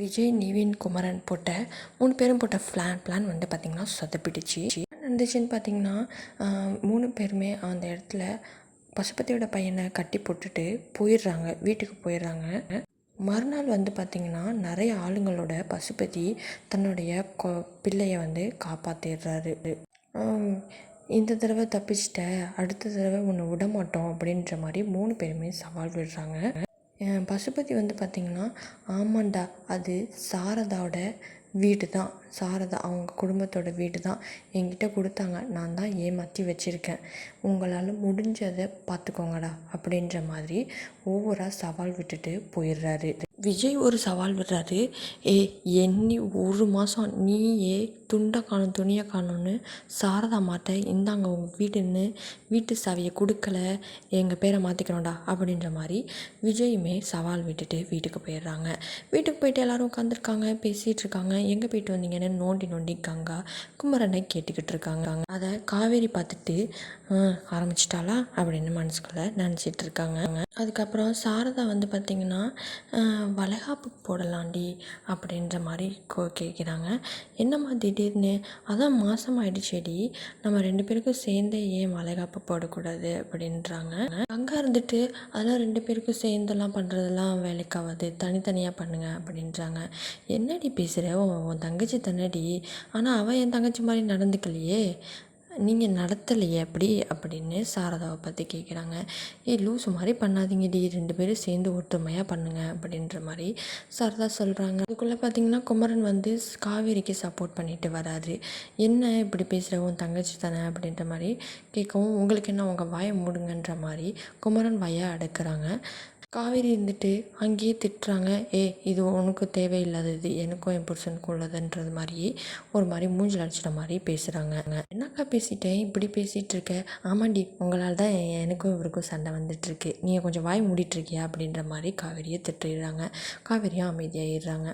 விஜய் நிவின் குமரன் போட்ட மூணு பேரும் போட்ட பிளான் பிளான் வந்து பார்த்திங்கன்னா சொதப்பிடுச்சு. என்ன நடந்துச்சுன்னு பார்த்தீங்கன்னா மூணு பேருமே அந்த இடத்துல பசுபதியோட பையனை கட்டி போட்டுட்டு போயிடுறாங்க. வீட்டுக்கு போயிடுறாங்க. மறுநாள் வந்து பார்த்திங்கன்னா நிறைய ஆளுங்களோட பசுபதி தன்னுடைய கொ பிள்ளையை வந்து காப்பாற்றிடுறாரு இந்த தடவை தப்பிச்சிட்ட அடுத்த தடவை உன்னை விட மாட்டோம் அப்படின்ற மாதிரி மூணு பேருமே சவால் விடுறாங்க. பசுபதி வந்து பார்த்திங்கன்னா ஆமாண்டா அது சாரதாவோட வீடு தான் சாரதா அவங்க குடும்பத்தோட வீடு தான் என்கிட்ட கொடுத்தாங்க. நான் தான் ஏமாற்றி வச்சுருக்கேன். உங்களால் முடிஞ்சதை பார்த்துக்கோங்கடா அப்படின்ற மாதிரி ஓவராக சவால் விட்டுட்டு போயிடுறாரு. விஜய் ஒரு சவால் விடுறாரு. ஏ எண்ணி ஒரு மாதம் நீயே துண்டை காணும் துணியை காணும்னு சாரதா மாட்ட. இந்தாங்க உங்கள் வீடுன்னு வீட்டு சாவியை கொடுக்கல. எங்கள் பேரை மாற்றிக்கிறோம்டா அப்படின்ற மாதிரி விஜயுமே சவால் விட்டுட்டு வீட்டுக்கு போயிடுறாங்க. வீட்டுக்கு போயிட்டு எல்லாரும் உட்காந்துருக்காங்க பேசிகிட்டு இருக்காங்க. எங்கே போயிட்டு வந்தீங்கன்னு நோண்டி நோண்டி கங்கா குமரனை கேட்டுக்கிட்டு இருக்காங்க. அதை காவேரி பார்த்துட்டு ஆரம்பிச்சிட்டாளா? அப்படின்னு மனசுக்குள்ளே நினச்சிட்டு இருக்காங்க. அதுக்கப்புறம் சாரதா வந்து பார்த்திங்கன்னா வளைகாப்பு போடலாண்டி அப்படின்ற மாதிரி கோ கேட்குறாங்க. என்னம்மா திடீர்னு? அதான் மாதம் ஆயிடுச்சேடி நம்ம ரெண்டு பேருக்கும் சேர்ந்தே ஏன் வளைகாப்பு போடக்கூடாது அப்படின்றாங்க. அங்கே இருந்துட்டு அதெல்லாம் ரெண்டு பேருக்கும் சேர்ந்தெல்லாம் பண்ணுறதெல்லாம் வேலைக்காகாது. தனித்தனியாக பண்ணுங்க அப்படின்றாங்க. என்னடி பேசுகிற உன் உன் தங்கச்சி தானடி. ஆனால் அவள் என் தங்கச்சி மாதிரி நடந்துக்கலையே. நீங்கள் நடத்தலையே அப்படி அப்படின்னு சாரதாவை பற்றி கேட்குறாங்க ஏய் லூஸ் மாதிரி பண்ணாதீங்கடி ரெண்டு பேரும் சேர்ந்து ஒற்றுமையாக பண்ணுங்கள் அப்படின்ற மாதிரி சாரதா சொல்கிறாங்க அதுக்குள்ளே பார்த்தீங்கன்னா குமரன் வந்து காவேரிக்கு சப்போர்ட் பண்ணிட்டு வராரு. என்ன இப்படி பேசுகிற உன் தங்கச்சி தானே அப்படின்ற மாதிரி கேட்கவும் உங்களுக்கு என்ன உங்கள் வாயை மூடுங்கன்ற மாதிரி குமரன் வாயை அடக்குறாங்க. காவேரி இருந்துட்டு அங்கேயே திட்டுறாங்க ஏ இது உனக்கு தேவையில்லாதது எனக்கும் என் புருஷனுக்கும் உள்ளதுன்றது மாதிரியே ஒரு மாதிரி மூஞ்சில் அடிச்சிட்ட மாதிரி பேசுகிறாங்க என்னக்கா பேசிட்டேன் இப்படி பேசிகிட்டு இருக்க? ஆமாண்டி உங்களால் தான் எனக்கும் இவருக்கும் சண்டை வந்துட்டுருக்கு நீங்கள் கொஞ்சம் வாய் மூடிட்டுருக்கியா அப்படின்ற மாதிரி காவேரியை திட்டிடுறாங்க காவேரியும் அமைதியாகிடுறாங்க